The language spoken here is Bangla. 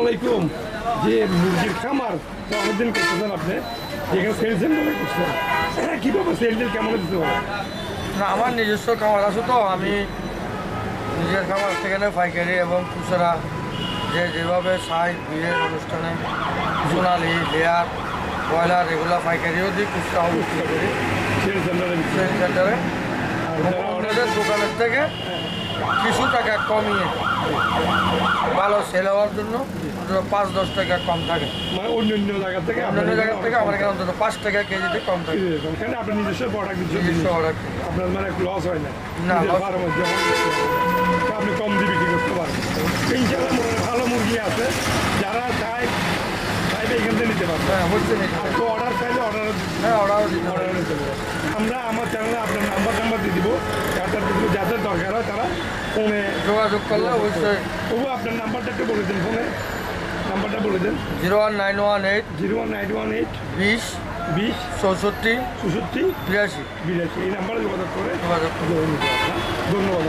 আলাইকুম। যে মুরগির খামার অনেকদিন করতেছেন আপনি। যেখানে সেলসেন বলে করছেন কীভাবে সেল টেল কেমন দিতে হবে না আমার নিজস্ব খামার আছে তো। আমি নিজের খামার সেখানে পাইকারি এবং খুচরা। যে যেভাবে চাই বিয়ের অনুষ্ঠানে সোনালি লেয়ার ব্রয়লার এগুলো পাইকারিও দিই খুচরাও বিক্রি করি। সেল সেন্টারে সেল সেন্টারে অন্যদের দোকানের থেকে কিছু টাকা কমিয়ে ভালো সেল হওয়ার জন্য অন্তত পাঁচ দশ টাকা কম থাকে। মানে অন্য অন্য জায়গা থেকে অন্যান্য জায়গার থেকে আমার এখানে অন্তত পাঁচ টাকা কেজিতে কম থাকে। এখানে আপনার নিজস্ব প্রোডাক্ট নিজস্ব অর্ডার আপনার মানে লস হয় না। আপনি কম দিয়ে বিক্রি করতে পারেন। ইনশাল্লাহ ভালো মুরগি আছে। যারা চায় চাইবে এখান থেকে নিতে পারবে। হ্যাঁ হচ্ছে অর্ডার চাইলে অর্ডার হ্যাঁ পারে অর্ডার ফোনে যোগাযোগ করলে অবশ্যই। তবু আপনার নাম্বারটা একটু বলে দিন ফোনে। নাম্বারটা বলে দিন। Zero one nine one eight zero one nine one eight বিশ বিশ চৌষট্টি চৌষট্টি বিরাশি। বিরাশি। এই নাম্বারে যোগাযোগ করে যোগাযোগ ধন্যবাদ ধন্যবাদ